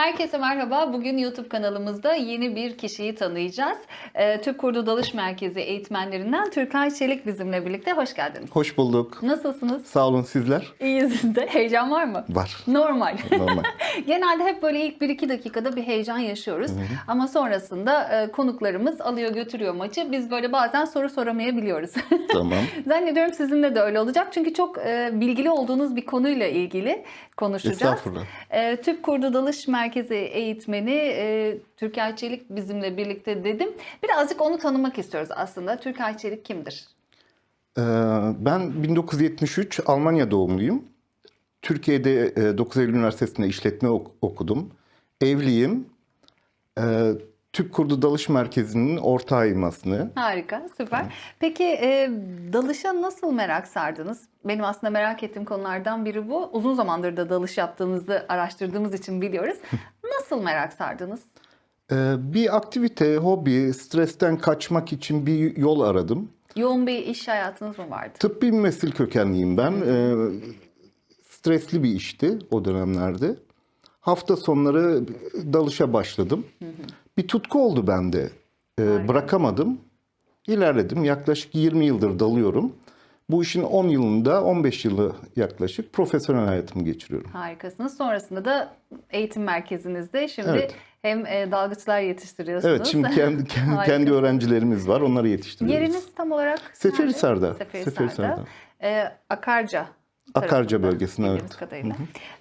Herkese merhaba. Bugün YouTube kanalımızda yeni bir kişiyi tanıyacağız. Ee, Türk Kurdu Dalış Merkezi eğitmenlerinden Türkay Çelik bizimle birlikte. Hoş geldiniz. Hoş bulduk. Nasılsınız? Sağ olun sizler. İyiyiz siz de. Heyecan var mı? Var. Normal. Normal. Genelde hep böyle ilk 1-2 dakikada bir heyecan yaşıyoruz. Ama sonrasında e, konuklarımız alıyor götürüyor maçı. Biz böyle bazen soru soramayabiliyoruz. tamam. Zannediyorum sizinle de öyle olacak. Çünkü çok e, bilgili olduğunuz bir konuyla ilgili konuşacağız. Estağfurullah. E, Türk Kurdu Dalış Merkezi eğitmeni e, Türker Çelik bizimle birlikte dedim. Birazcık onu tanımak istiyoruz aslında. Türker Çelik kimdir? Ee, ben 1973 Almanya doğumluyum. Türkiye'de e, 9 Eylül Üniversitesi'nde işletme ok- okudum. Evliyim. Ee, Türk Kurdu Dalış Merkezi'nin ortağıyım aslında. Harika, süper. Peki e, dalışa nasıl merak sardınız? Benim aslında merak ettiğim konulardan biri bu. Uzun zamandır da dalış yaptığınızı araştırdığımız için biliyoruz. Nasıl merak sardınız? Ee, bir aktivite, hobi, stresten kaçmak için bir yol aradım. Yoğun bir iş hayatınız mı vardı? Tıbbi meslek kökenliyim ben. Ee, stresli bir işti o dönemlerde. Hafta sonları dalışa başladım. Bir tutku oldu bende. Ee, bırakamadım. İlerledim. Yaklaşık 20 yıldır dalıyorum. Bu işin 10 yılında, 15 yılı yaklaşık profesyonel hayatımı geçiriyorum. Harikasınız. Sonrasında da eğitim merkezinizde şimdi Evet. hem e, dalgıçlar yetiştiriyorsunuz. Evet, şimdi kendi kendi, kendi öğrencilerimiz var. Onları yetiştiriyoruz. Yeriniz tam olarak Seferihisar'da. nerede? Seferihisar'da. Seferihisar'da. Ee, Akarca. Akarca bildiğimiz evet. kadarıyla.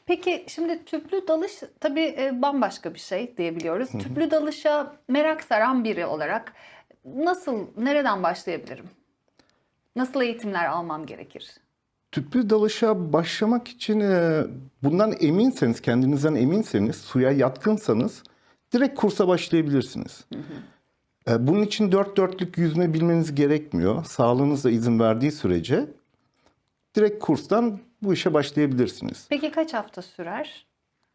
Peki şimdi tüplü dalış tabii e, bambaşka bir şey diyebiliyoruz. Tüplü dalışa merak saran biri olarak nasıl, nereden başlayabilirim? Nasıl eğitimler almam gerekir? Tüplü dalışa başlamak için e, bundan eminseniz, kendinizden eminseniz, suya yatkınsanız direkt kursa başlayabilirsiniz. E, Bunun için dört dörtlük yüzme bilmeniz gerekmiyor. Sağlığınız da izin verdiği sürece direkt kurstan bu işe başlayabilirsiniz. Peki kaç hafta sürer?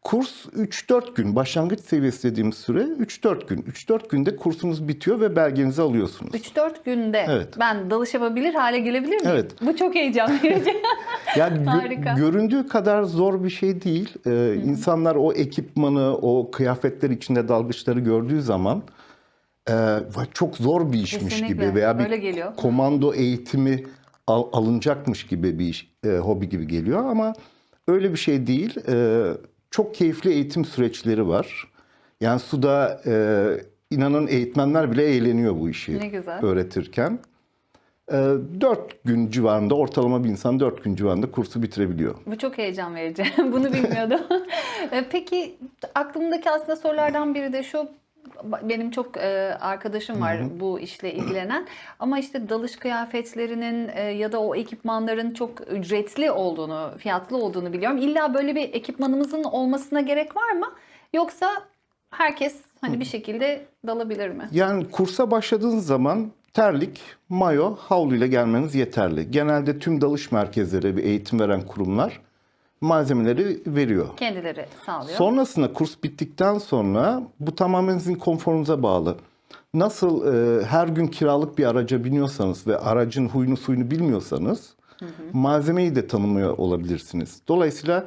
Kurs 3-4 gün, başlangıç seviyesi dediğimiz süre 3-4 gün. 3-4 günde kursunuz bitiyor ve belgenizi alıyorsunuz. 3-4 günde Evet. ben dalış yapabilir hale gelebilir miyim? Evet. Bu çok heyecan verici. Yani Harika. göründüğü kadar zor bir şey değil. Ee, insanlar o ekipmanı, o kıyafetler içinde dalgıçları gördüğü zaman e, çok zor bir işmiş Kesinlikle, gibi veya bir öyle geliyor. komando eğitimi al- alınacakmış gibi bir iş, e, hobi gibi geliyor ama öyle bir şey değil. E, çok keyifli eğitim süreçleri var. Yani suda e, inanın eğitmenler bile eğleniyor bu işi Ne güzel. öğretirken. E, 4 gün civarında ortalama bir insan 4 gün civarında kursu bitirebiliyor. Bu çok heyecan verici. Bunu bilmiyordum. E, Peki aklımdaki aslında sorulardan biri de şu. Benim çok e, arkadaşım var bu işle ilgilenen ama işte dalış kıyafetlerinin e, ya da o ekipmanların çok ücretli olduğunu, fiyatlı olduğunu biliyorum. İlla böyle bir ekipmanımızın olmasına gerek var mı? Yoksa herkes hani bir şekilde dalabilir mi? Yani kursa başladığınız zaman terlik, mayo, havlu ile gelmeniz yeterli. Genelde tüm dalış merkezleri ve eğitim veren kurumlar malzemeleri veriyor. Kendileri sağlıyor. Sonrasında kurs bittikten sonra bu tamamen sizin konforunuza bağlı. Nasıl e, her gün kiralık bir araca biniyorsanız ve aracın huyunu suyunu bilmiyorsanız malzemeyi de tanımıyor olabilirsiniz. Dolayısıyla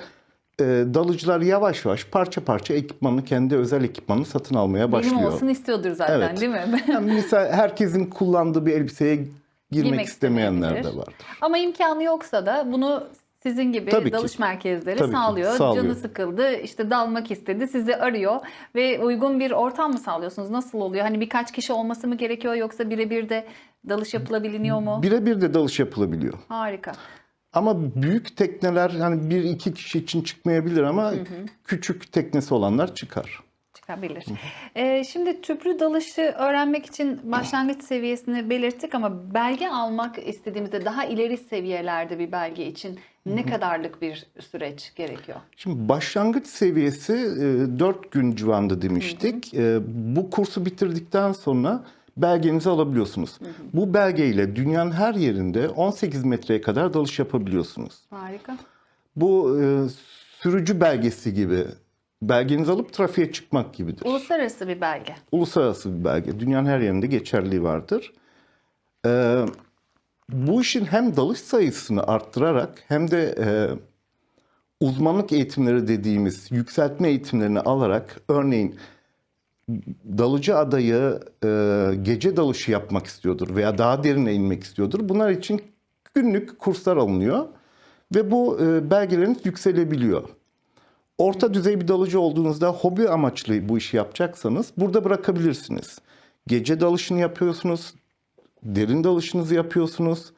e, dalıcılar yavaş yavaş parça parça ekipmanını kendi özel ekipmanını satın almaya başlıyor. Benim olsun istiyordur zaten Evet. değil mi? Yani mesela herkesin kullandığı bir elbiseye girmek, Girmek istemeyenler de var. Ama imkanı yoksa da bunu sizin gibi Tabii ki. dalış merkezleri Tabii ki, sağlıyor. sağlıyor. Canı sıkıldı, işte dalmak istedi, sizi arıyor ve uygun bir ortam mı sağlıyorsunuz? Nasıl oluyor? Hani birkaç kişi olması mı gerekiyor yoksa birebir de dalış yapılabiliyor mu? Birebir de dalış yapılabiliyor. Harika. Ama büyük tekneler hani bir iki kişi için çıkmayabilir ama küçük teknesi olanlar çıkar. Çıkabilir. Ee, şimdi tüplü dalışı öğrenmek için başlangıç seviyesini belirttik ama belge almak istediğimizde daha ileri seviyelerde bir belge için ne kadarlık bir süreç gerekiyor? Şimdi başlangıç seviyesi 4 gün civarında demiştik. E, Bu kursu bitirdikten sonra belgenizi alabiliyorsunuz. Bu belgeyle dünyanın her yerinde 18 metreye kadar dalış yapabiliyorsunuz. Harika. Bu e, sürücü belgesi gibi belgenizi alıp trafiğe çıkmak gibidir. Uluslararası bir belge. Uluslararası bir belge. Dünyanın her yerinde geçerliği vardır. Ee, bu işin hem dalış sayısını arttırarak hem de e, uzmanlık eğitimleri dediğimiz yükseltme eğitimlerini alarak örneğin dalıcı adayı e, gece dalışı yapmak istiyordur veya daha derine inmek istiyordur. Bunlar için günlük kurslar alınıyor ve bu e, belgeleriniz yükselebiliyor. Orta düzey bir dalıcı olduğunuzda hobi amaçlı bu işi yapacaksanız burada bırakabilirsiniz. Gece dalışını yapıyorsunuz, derin dalışınızı yapıyorsunuz.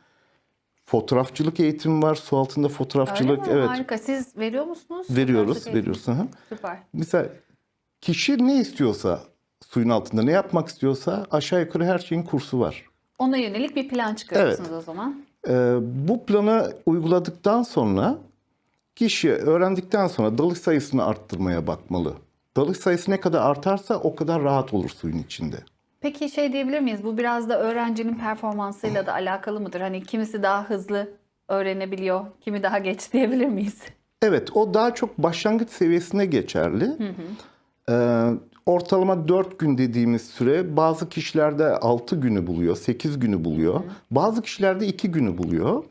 Fotoğrafçılık eğitimi var, su altında Öyle fotoğrafçılık. mi? Evet, Harika. Siz veriyor musunuz? veriyoruz, veriyoruz. Hı. Süper. Mesela kişi ne istiyorsa suyun altında ne yapmak istiyorsa aşağı yukarı her şeyin kursu var. Ona yönelik bir plan çıkarıyorsunuz o zaman. Ee, bu planı uyguladıktan sonra kişi öğrendikten sonra dalış sayısını arttırmaya bakmalı. Dalış sayısı ne kadar artarsa o kadar rahat olur suyun içinde. Peki şey diyebilir miyiz? Bu biraz da öğrencinin performansıyla da alakalı mıdır? Hani kimisi daha hızlı öğrenebiliyor, kimi daha geç diyebilir miyiz? Evet o daha çok başlangıç seviyesine geçerli. Ee, ortalama 4 gün dediğimiz süre bazı kişilerde 6 günü buluyor, 8 günü buluyor. Bazı kişilerde 2 günü buluyor.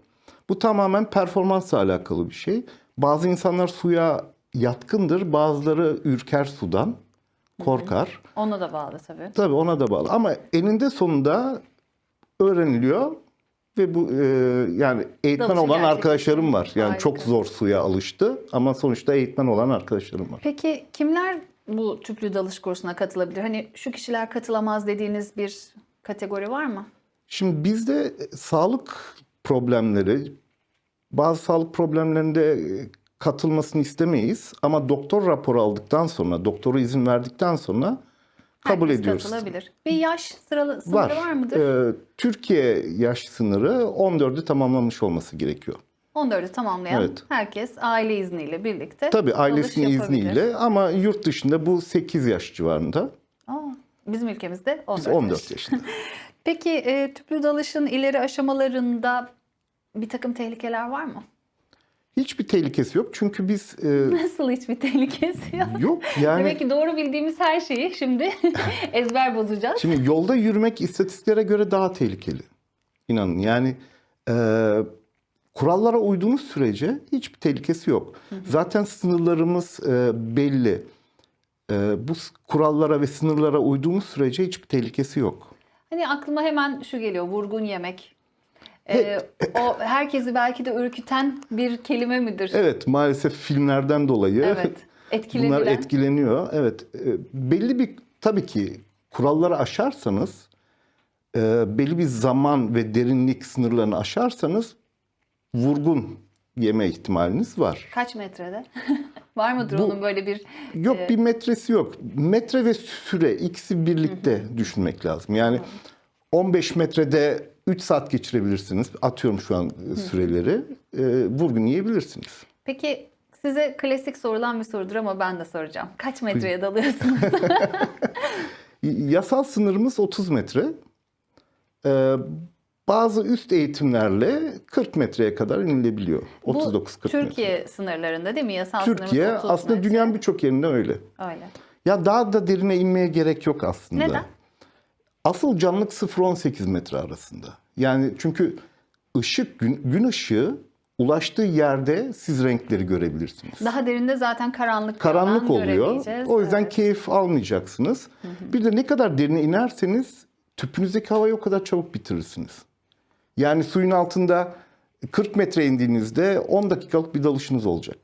Bu tamamen performansla alakalı bir şey. Bazı insanlar suya yatkındır, bazıları ürker sudan, korkar. Ona da bağlı tabii. Tabii ona da bağlı ama eninde sonunda öğreniliyor ve bu e, yani eğitmen Dalışı olan arkadaşlarım var. Yani Harika. çok zor suya alıştı ama sonuçta eğitmen olan arkadaşlarım var. Peki kimler bu tüplü dalış kursuna katılabilir? Hani şu kişiler katılamaz dediğiniz bir kategori var mı? Şimdi bizde sağlık problemleri bazı sağlık problemlerinde e, katılmasını istemeyiz ama doktor raporu aldıktan sonra, doktoru izin verdikten sonra kabul Herkes ediyoruz. katılabilir. Bir yaş sıralı, sınırı Var. var, mıdır? Ee, Türkiye yaş sınırı 14'ü tamamlamış olması gerekiyor. 14'ü tamamlayan Evet. herkes aile izniyle birlikte Tabii ailesinin izniyle ama yurt dışında bu 8 yaş civarında. Aa, bizim ülkemizde 14, Biz 14 yaş. yaşında. Peki e, tüplü dalışın ileri aşamalarında bir takım tehlikeler var mı? Hiçbir tehlikesi yok çünkü biz e, Nasıl hiçbir tehlikesi yok? yok yani Demek ki doğru bildiğimiz her şeyi şimdi ezber bozacağız. Şimdi yolda yürümek istatistiklere göre daha tehlikeli. İnanın yani e, kurallara uyduğunuz sürece hiçbir tehlikesi yok. Zaten sınırlarımız e, belli. E, bu kurallara ve sınırlara uyduğumuz sürece hiçbir tehlikesi yok. Hani aklıma hemen şu geliyor, vurgun yemek. E, o herkesi belki de ürküten bir kelime midir? Evet maalesef filmlerden dolayı Evet, bunlar etkilenilen. etkileniyor. Evet e, belli bir tabii ki kuralları aşarsanız e, belli bir zaman ve derinlik sınırlarını aşarsanız vurgun yeme ihtimaliniz var. Kaç metrede? Var mıdır Bu- onun böyle bir Yok bir metresi yok. Metre ve süre ikisi birlikte düşünmek lazım. Yani 15 metrede 3 saat geçirebilirsiniz. Atıyorum şu an e, süreleri. E, vurgun yiyebilirsiniz. Peki size klasik sorulan bir sorudur ama ben de soracağım. Kaç metreye dalıyorsunuz? Yasal sınırımız 30 metre. Ee, bazı üst eğitimlerle 40 metreye kadar inilebiliyor. 39-40 Bu metre. Türkiye sınırlarında değil mi? Yasal Türkiye sınırımız 30 aslında metre. dünyanın birçok yerinde öyle. Öyle. Ya daha da derine inmeye gerek yok aslında. Neden? Asıl canlılık 0-18 metre arasında. Yani çünkü ışık, gün, gün ışığı ulaştığı yerde siz renkleri görebilirsiniz. Daha derinde zaten karanlık karanlık oluyor. O yüzden Evet. keyif almayacaksınız. Bir de ne kadar derine inerseniz tüpünüzdeki havayı o kadar çabuk bitirirsiniz. Yani suyun altında 40 metre indiğinizde 10 dakikalık bir dalışınız olacak.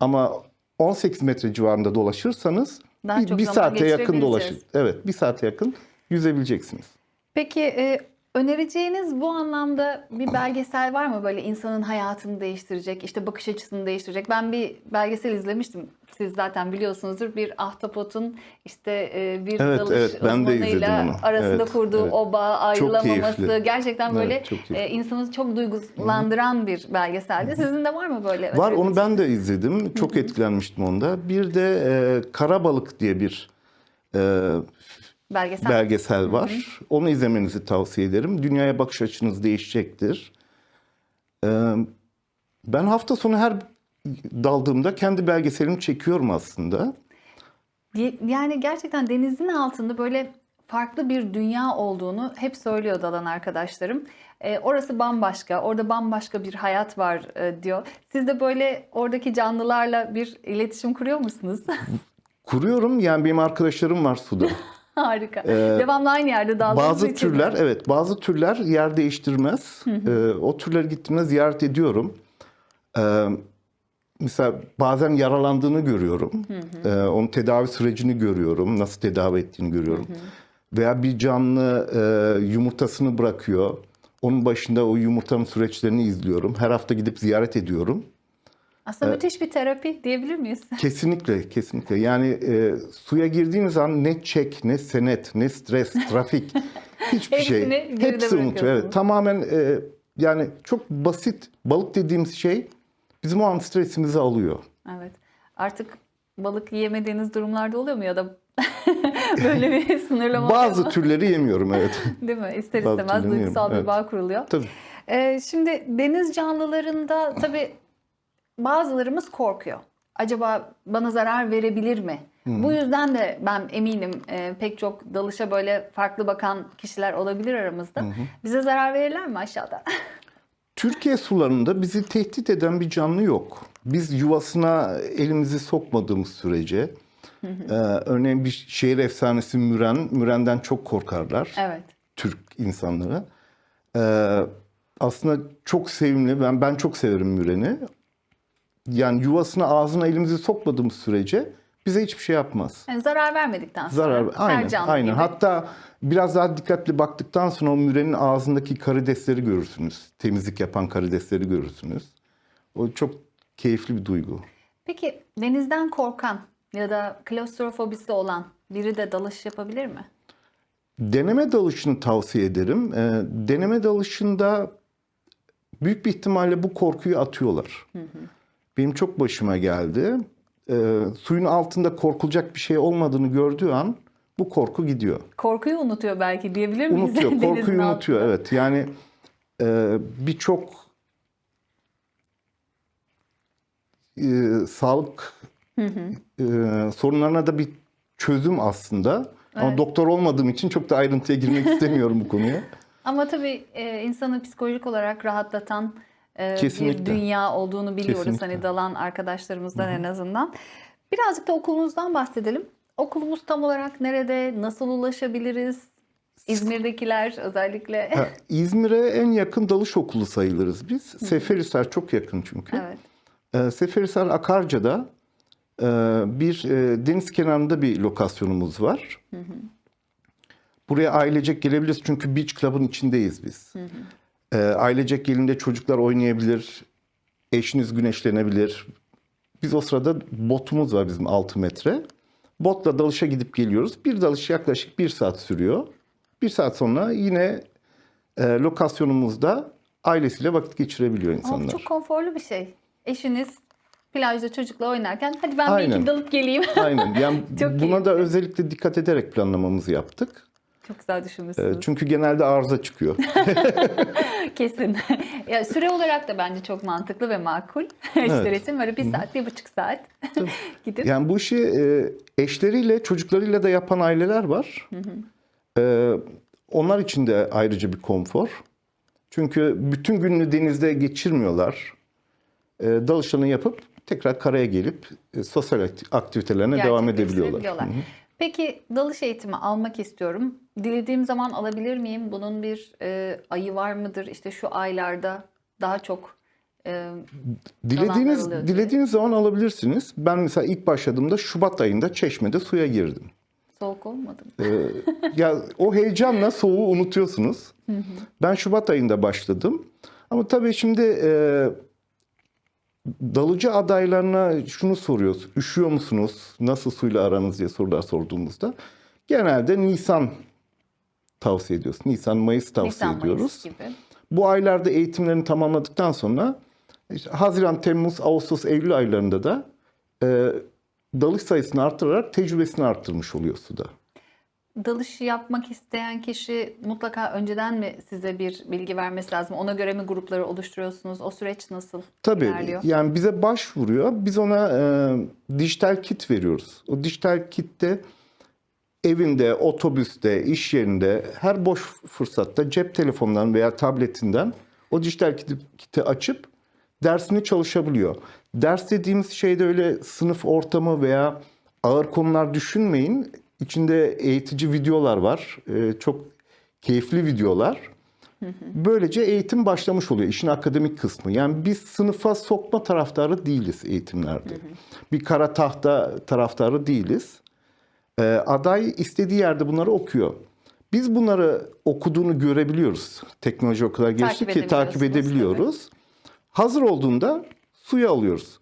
Ama 18 metre civarında dolaşırsanız Daha bir, bir saate yakın dolaşır. Evet, bir saate yakın yüzebileceksiniz. Peki e, önereceğiniz bu anlamda bir belgesel var mı böyle insanın hayatını değiştirecek, işte bakış açısını değiştirecek? Ben bir belgesel izlemiştim. Siz zaten biliyorsunuzdur. Bir ahtapotun işte e, bir Evet, dalış evet, ben de izledim onu. arasında Evet, kurduğu evet. o bağ ayrılamaması gerçekten böyle Evet, çok e, insanı çok duygulandıran bir belgeseldi. Sizin de var mı böyle? Var onu ben de izledim. Çok etkilenmiştim onda. Bir de e, Karabalık diye bir e, belgesel. belgesel var. Onu izlemenizi tavsiye ederim. Dünyaya bakış açınız değişecektir. Ee, ben hafta sonu her daldığımda kendi belgeselimi çekiyorum aslında. Yani gerçekten denizin altında böyle farklı bir dünya olduğunu hep söylüyor dalan arkadaşlarım. E, orası bambaşka, orada bambaşka bir hayat var e, diyor. Siz de böyle oradaki canlılarla bir iletişim kuruyor musunuz? Kuruyorum yani benim arkadaşlarım var suda. Harika. Devamlı aynı yerde daldığınız Bazı için. türler evet bazı türler yer değiştirmez. Ee, o türleri gittiğimde ziyaret ediyorum. Ee, mesela bazen yaralandığını görüyorum. Ee, onun tedavi sürecini görüyorum. Nasıl tedavi ettiğini görüyorum. Veya bir canlı e, yumurtasını bırakıyor. Onun başında o yumurtanın süreçlerini izliyorum. Her hafta gidip ziyaret ediyorum. Aslında müthiş bir terapi diyebilir miyiz? Kesinlikle, kesinlikle. Yani e, suya girdiğiniz an ne çek, ne senet, ne stres, trafik, hiçbir şey. Hepsini geride Hepsi unutuyor. Evet, tamamen e, yani çok basit balık dediğimiz şey bizim o an stresimizi alıyor. Evet. Artık balık yiyemediğiniz durumlarda oluyor mu ya da böyle bir sınırlama Bazı mu? türleri yemiyorum evet. Değil mi? İster Bazı istemez duygusal bir evet. bağ kuruluyor. Tabii. Ee, şimdi deniz canlılarında tabii bazılarımız korkuyor. Acaba bana zarar verebilir mi? Bu yüzden de ben eminim e, pek çok dalışa böyle farklı bakan kişiler olabilir aramızda. Bize zarar verirler mi aşağıda? Türkiye sularında bizi tehdit eden bir canlı yok. Biz yuvasına elimizi sokmadığımız sürece, e, örneğin bir şehir efsanesi Müren, Müren'den çok korkarlar. evet. Türk insanları. Ee, aslında çok sevimli. Ben ben çok severim Müren'i. Yani yuvasına ağzına elimizi sokmadığımız sürece bize hiçbir şey yapmaz. Yani zarar vermedikten sonra Zarar aynen aynen. gibi. Hatta biraz daha dikkatli baktıktan sonra o mürenin ağzındaki karidesleri görürsünüz. Temizlik yapan karidesleri görürsünüz. O çok keyifli bir duygu. Peki denizden korkan ya da klostrofobisi olan biri de dalış yapabilir mi? Deneme dalışını tavsiye ederim. Ee, deneme dalışında büyük bir ihtimalle bu korkuyu atıyorlar. Benim çok başıma geldi. Ee, suyun altında korkulacak bir şey olmadığını gördüğü an bu korku gidiyor. Korkuyu unutuyor belki diyebilir miyiz? Unutuyor, korkuyu unutuyor. Evet, yani e, birçok e, sağlık e, sorunlarına da bir çözüm aslında. Ama Evet. doktor olmadığım için çok da ayrıntıya girmek istemiyorum bu konuya. Ama tabii e, insanı psikolojik olarak rahatlatan e, bir Kesinlikle. dünya olduğunu biliyoruz. Kesinlikle. Hani dalan arkadaşlarımızdan en azından. Birazcık da okulunuzdan bahsedelim. Okulumuz tam olarak nerede? Nasıl ulaşabiliriz? İzmir'dekiler özellikle. Ha, İzmir'e en yakın dalış okulu sayılırız biz. Seferihisar çok yakın çünkü. evet. Ee, Seferihisar Akarca'da e, bir e, deniz kenarında bir lokasyonumuz var. Buraya ailecek gelebiliriz çünkü Beach Club'ın içindeyiz biz. Ee, ailecek gelinde çocuklar oynayabilir, eşiniz güneşlenebilir. Biz o sırada botumuz var bizim 6 metre. Botla dalışa gidip geliyoruz. Bir dalış yaklaşık bir saat sürüyor. Bir saat sonra yine e, lokasyonumuzda ailesiyle vakit geçirebiliyor Ama insanlar. çok konforlu bir şey. Eşiniz plajda çocukla oynarken hadi ben bir Aynen. iki dalıp geleyim. Aynen. Yani buna keyifli. da özellikle dikkat ederek planlamamızı yaptık. Çok güzel Ee, düşünmüşsünüz. Çünkü genelde arıza çıkıyor. Kesin. ya süre olarak da bence çok mantıklı ve makul. Eşler için böyle bir saat, bir buçuk saat gidip Yani bu işi e, eşleriyle, çocuklarıyla da yapan aileler var. Ee, onlar için de ayrıca bir konfor. Çünkü bütün gününü denizde geçirmiyorlar. Ee, dalışlarını yapıp tekrar karaya gelip e, sosyal akti- aktivitelerine devam edebiliyorlar. Peki dalış eğitimi almak istiyorum. Dilediğim zaman alabilir miyim? Bunun bir e, ayı var mıdır? İşte şu aylarda daha çok e, Dilediğiniz dilediğiniz zaman alabilirsiniz. Ben mesela ilk başladığımda Şubat ayında Çeşme'de suya girdim. soğuk olmadı mı? Ee, ya o heyecanla soğuğu unutuyorsunuz. Ben Şubat ayında başladım. Ama tabii şimdi e, dalıcı adaylarına şunu soruyoruz. Üşüyor musunuz? Nasıl suyla aranız diye sorular sorduğumuzda genelde Nisan tavsiye ediyoruz. Nisan, Mayıs tavsiye Nisan, Mayıs ediyoruz. gibi. Bu aylarda eğitimlerini tamamladıktan sonra işte Haziran, Temmuz, Ağustos, Eylül aylarında da e, dalış sayısını artırarak tecrübesini arttırmış oluyor suda. Dalış yapmak isteyen kişi mutlaka önceden mi size bir bilgi vermesi lazım? Ona göre mi grupları oluşturuyorsunuz? O süreç nasıl Tabii ilerliyor? yani bize başvuruyor. Biz ona e, dijital kit veriyoruz. O dijital kitte evinde, otobüste, iş yerinde her boş fırsatta cep telefonundan veya tabletinden o dijital kiti, kiti açıp dersini çalışabiliyor. Ders dediğimiz şeyde öyle sınıf ortamı veya ağır konular düşünmeyin. İçinde eğitici videolar var. Ee, çok keyifli videolar. Böylece eğitim başlamış oluyor. işin akademik kısmı. Yani biz sınıfa sokma taraftarı değiliz eğitimlerde. Bir kara tahta taraftarı değiliz. Ee, aday istediği yerde bunları okuyor. Biz bunları okuduğunu görebiliyoruz. Teknoloji o kadar gelişti Takip ki takip edebiliyoruz. Hazır olduğunda suya alıyoruz.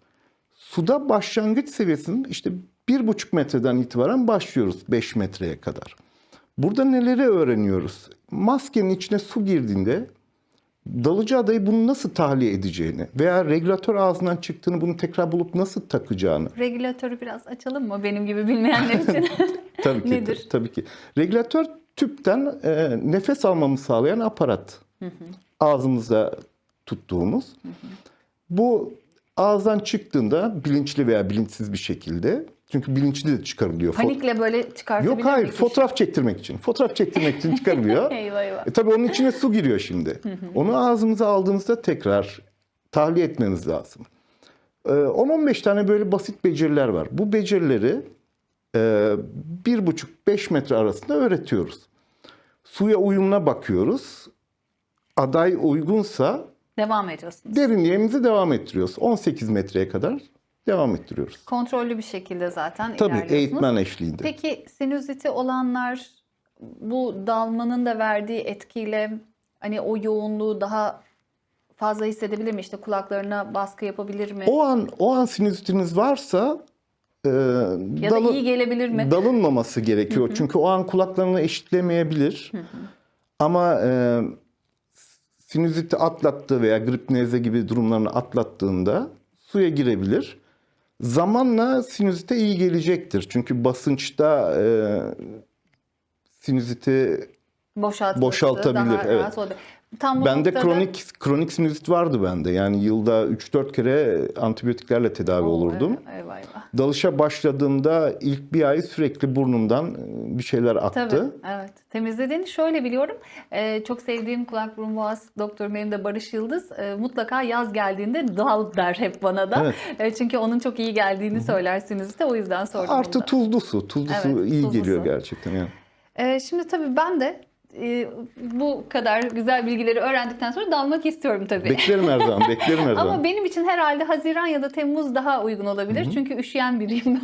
Suda başlangıç seviyesinin işte bir buçuk metreden itibaren başlıyoruz 5 metreye kadar. Burada neleri öğreniyoruz? Maskenin içine su girdiğinde dalıcı adayı bunu nasıl tahliye edeceğini veya regülatör ağzından çıktığını bunu tekrar bulup nasıl takacağını. Regülatörü biraz açalım mı benim gibi bilmeyenler için? Tabii ki. Nedir? Tabii ki. Regülatör tüpten e, nefes almamı sağlayan aparat. Ağzımızda tuttuğumuz. Bu ağızdan çıktığında bilinçli veya bilinçsiz bir şekilde çünkü bilinçli de çıkarılıyor. Panikle böyle çıkartabilir Yok hayır kişi. fotoğraf çektirmek için. Fotoğraf çektirmek için çıkarılıyor. Eyvah eyvah. E tabii onun içine su giriyor şimdi. Onu ağzımıza aldığımızda tekrar tahliye etmemiz lazım. Ee, 10-15 tane böyle basit beceriler var. Bu becerileri e, 1,5-5 metre arasında öğretiyoruz. Suya uyumuna bakıyoruz. Aday uygunsa Devam ediyorsunuz. derinliğimizi devam ettiriyoruz. 18 metreye kadar devam ettiriyoruz. Kontrollü bir şekilde zaten Tabii eğitmen eşliğinde. Peki sinüziti olanlar bu dalmanın da verdiği etkiyle hani o yoğunluğu daha fazla hissedebilir mi? İşte kulaklarına baskı yapabilir mi? O an o an sinüzitiniz varsa e, ya da dalı- iyi gelebilir mi? dalınmaması gerekiyor. Çünkü o an kulaklarını eşitlemeyebilir. Ama e, sinüziti atlattığı veya grip nezle gibi durumlarını atlattığında suya girebilir. Zamanla sinüzite iyi gelecektir. Çünkü basınçta e, sinüziti Boşaltması boşaltabilir, daha evet. olabilir. Tam bende noktada- kronik kronik sinüzit vardı bende. Yani yılda 3-4 kere antibiyotiklerle tedavi Oo, olurdum. Eyvah eyvah. Dalışa başladığımda ilk bir ay sürekli burnumdan e, bir şeyler attı. Tabii, evet. Temizlediğini şöyle biliyorum. Ee, çok sevdiğim kulak burun boğaz doktorum benim de Barış Yıldız. Ee, mutlaka yaz geldiğinde dal der hep bana da. Evet. Ee, çünkü onun çok iyi geldiğini söyler sinüzite. O yüzden sordum Artı tuzlu su. Tuzlu su Evet, iyi tuzlu geliyor su. gerçekten yani. Şimdi tabii ben de e, bu kadar güzel bilgileri öğrendikten sonra dalmak istiyorum tabii. Beklerim her zaman, beklerim her Ama zaman. benim için herhalde Haziran ya da Temmuz daha uygun olabilir. Çünkü üşüyen biriyim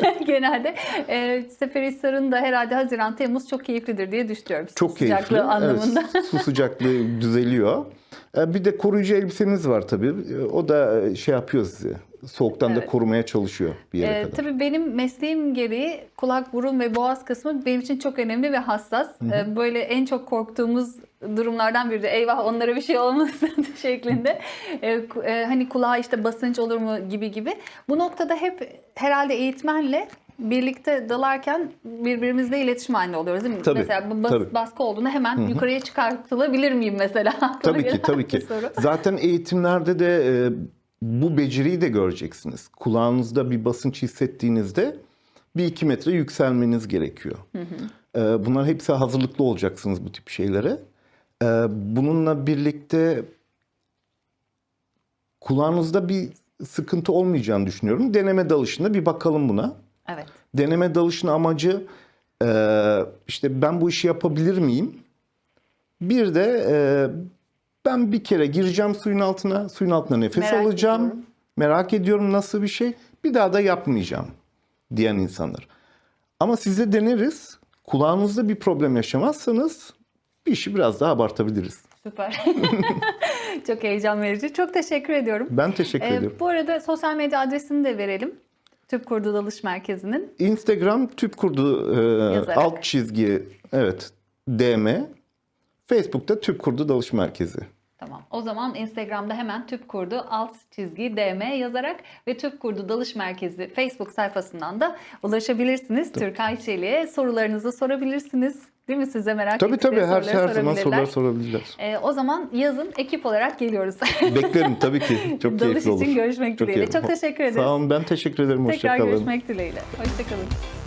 ben genelde. E, Seferihisar'ın da herhalde Haziran, Temmuz çok keyiflidir diye düşünüyorum. Çok keyifli. Sıcaklığı anlamında. Evet, su sıcaklığı düzeliyor. E, Bir de koruyucu elbisemiz var tabii. E, O da şey yapıyor sizi. Soğuktan da Evet. korumaya çalışıyor bir yere Ee, kadar. tabii benim mesleğim gereği kulak, burun ve boğaz kısmı benim için çok önemli ve hassas. Ee, böyle en çok korktuğumuz durumlardan biri de eyvah onlara bir şey olmasın şeklinde. Ee, e, hani kulağa işte basınç olur mu gibi gibi. Bu noktada hep herhalde eğitmenle birlikte dalarken birbirimizle iletişim halinde oluyoruz değil mi? Tabii, mesela bas- tabii. baskı olduğunda hemen yukarıya çıkartılabilir miyim mesela? Tabii ki, tabii ki. Zaten eğitimlerde de e, bu beceriyi de göreceksiniz. Kulağınızda bir basınç hissettiğinizde bir iki metre yükselmeniz gerekiyor. E, bunlar hepsi hazırlıklı olacaksınız bu tip şeylere. E, bununla birlikte kulağınızda bir sıkıntı olmayacağını düşünüyorum. Deneme dalışında bir bakalım buna. Evet. Deneme dalışın amacı e, işte ben bu işi yapabilir miyim? Bir de e, ben bir kere gireceğim suyun altına, suyun altına nefes Merak alacağım. ediyorum. Merak ediyorum nasıl bir şey. Bir daha da yapmayacağım diyen insanlar. Ama size deneriz. Kulağınızda bir problem yaşamazsanız bir işi biraz daha abartabiliriz. Süper. çok heyecan verici. Çok teşekkür ediyorum. Ben teşekkür Ee, ediyorum. bu arada sosyal medya adresini de verelim. Tüp Kurdu Dalış Merkezi'nin. Instagram tüp kurdu e, Yazarak. alt çizgi evet DM. Facebook'ta tüp kurdu dalış merkezi. Tamam. O zaman Instagram'da hemen Tüp Kurdu alt çizgi DM yazarak ve Tüp Kurdu Dalış Merkezi Facebook sayfasından da ulaşabilirsiniz. Türkay Çelik'e sorularınızı sorabilirsiniz. Değil mi size merak Tabii tabii her, soruları her zaman sorular sorabilirler. Ee, o zaman yazın ekip olarak geliyoruz. Beklerim tabii ki. Çok Dalış keyifli olur. için görüşmek dileğiyle. iyi. Çok teşekkür ederiz. Sağ olun ben teşekkür ederim. Tekrar Hoşçakalın. görüşmek dileğiyle. Hoşçakalın.